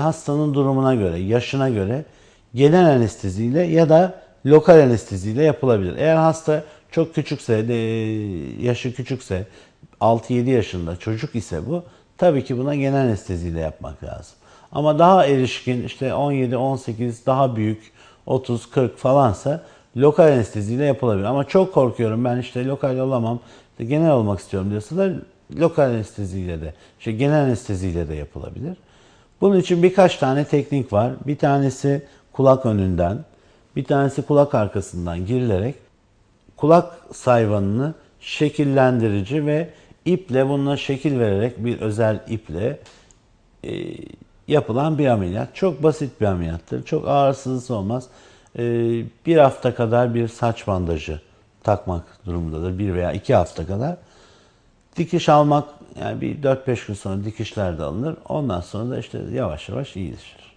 Hastanın durumuna göre, yaşına göre genel anesteziyle ya da lokal anesteziyle yapılabilir. Eğer hasta çok küçükse, de, yaşı küçükse, 6-7 yaşında çocuk ise bu, tabii ki buna genel anesteziyle yapmak lazım. Ama daha erişkin, işte 17-18, daha büyük, 30-40 falansa lokal anesteziyle yapılabilir. Ama çok korkuyorum ben işte lokal olamam, genel olmak istiyorum diyorsa da lokal anesteziyle de, işte genel anesteziyle de yapılabilir. Bunun için birkaç tane teknik var. Bir tanesi kulak önünden, bir tanesi kulak arkasından girilerek kulak sayvanını şekillendirici ve iple bununla şekil vererek bir özel iple e, yapılan bir ameliyat. Çok basit bir ameliyattır. Çok ağırsız olmaz. E, bir hafta kadar bir saç bandajı takmak durumundadır. Bir veya iki hafta kadar. Dikiş almak yani bir 4-5 gün sonra dikişler de alınır. Ondan sonra da işte yavaş yavaş iyileşir.